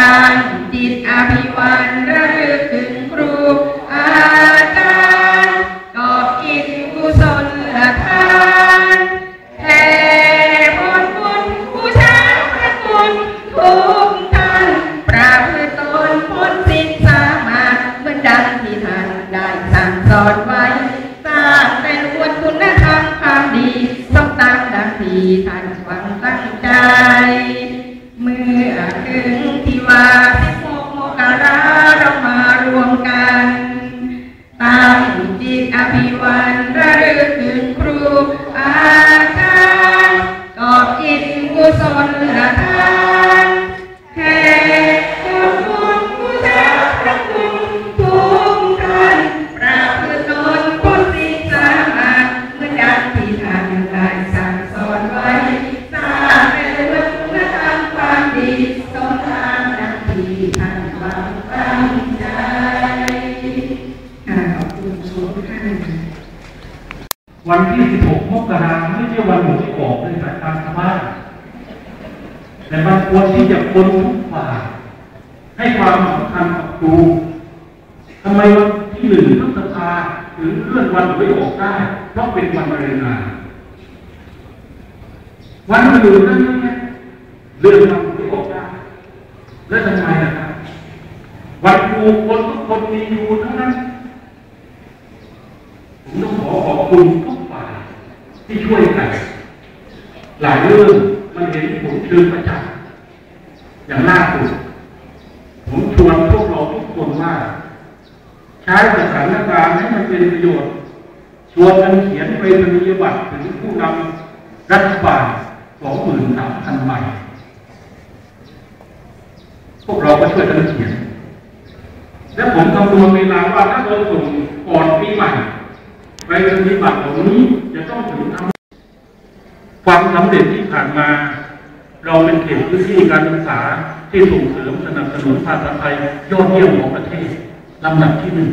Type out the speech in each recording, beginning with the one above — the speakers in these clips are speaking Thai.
ตั้งจิตอภิวันระลึกถึง ภิวัน วันที่ 16 มกราคมไม่ใช่วันหวยออกในสายตาชาวบ้านแต่มันควรที่จะคนทุกฝ่ายให้ความสำคัญกับครูทำไมวันที่หนึ่งพฤษภาถึงเลื่อนวันหวยออกได้เพราะเป็นวันแรงงานวันอื่นนั่นเนี่ยเลื่อนวันหวยออกได้ แล้วทำไมล่ะครับ วันครูคนทุกคนมีครูทั้งนั้นผมต้องขอขอบคุณทุก ที่ช่วยกันหลายเรื่องมันเห็นผลเชิงประจักษ์อย่างล่าสุดผมชวนพวกเราทุกคนว่า ใช้สถานการณ์ให้มันเป็นประโยชน์ชวนกันเขียนไปปฏิบัติถึงผู้นำรัฐบาลสองหมื่นสามพันใบพวกเราก็ช่วยกันเขียน และผมคำนวณเวลาว่าถ้าเราส่งก่อนปีใหม่ไปปฏิบัติเหล่านี้ ความสำเร็จที่ผ่านมา เราเป็นเขตพื้นที่การศึกษาที่ส่งเสริมสนับสนุนภาษาไทยยอดเยี่ยมของประเทศลำดับที่หนึ่ง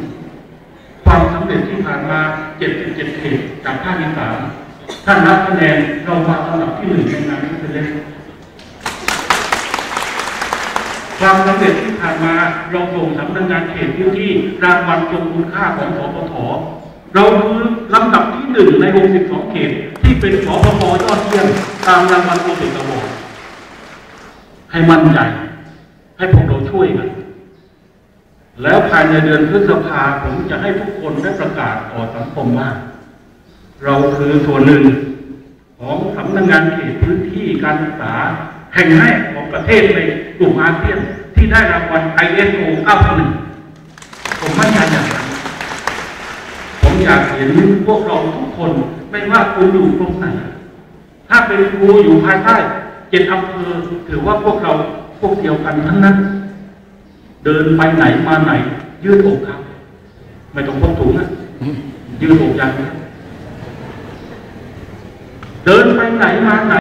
ความสำเร็จที่ผ่านมา 77 เขตจากภาคอีสานท่านนับคะแนนเรามาลำดับที่หนึ่งในงานนี้เป็นความสำเร็จที่ผ่านมาเราส่งสำนักงานเขตพื้นที่รางวัลทรงคุณค่าของสปทเราคือลำดับที่หนึ่งใน 62 เขต เป็นสปทยอดเยี่ยมตามรางวัลโอเบกบอให้มั่นใจ ให้พวกเราช่วยกัน แล้วภายในเดือนพฤษภาผมจะให้ทุกคนได้ประกาศต่อสังคมว่า เราคือส่วนหนึ่ง ของสำนักงานเขตพื้นที่การศึกษาแห่งแรกของประเทศในกลุ่มอาเซียนที่ได้รางวัล ISO 9001ผมมั่นใจอย่างนั้นผม อยากเห็นพวกเราทุกคน ไม่ว่าคุณอยู่ตรงไหน ถ้าเป็นครูอยู่ภายใต้เจ็ดอำเภอถือว่าพวกเราพวกเดียวกันทั้งนั้น เดินไปไหนมาไหน ยืดอกครับไม่ต้องพกถุงนะยืดอกอย่างนี้เดินไปไหนมาไหน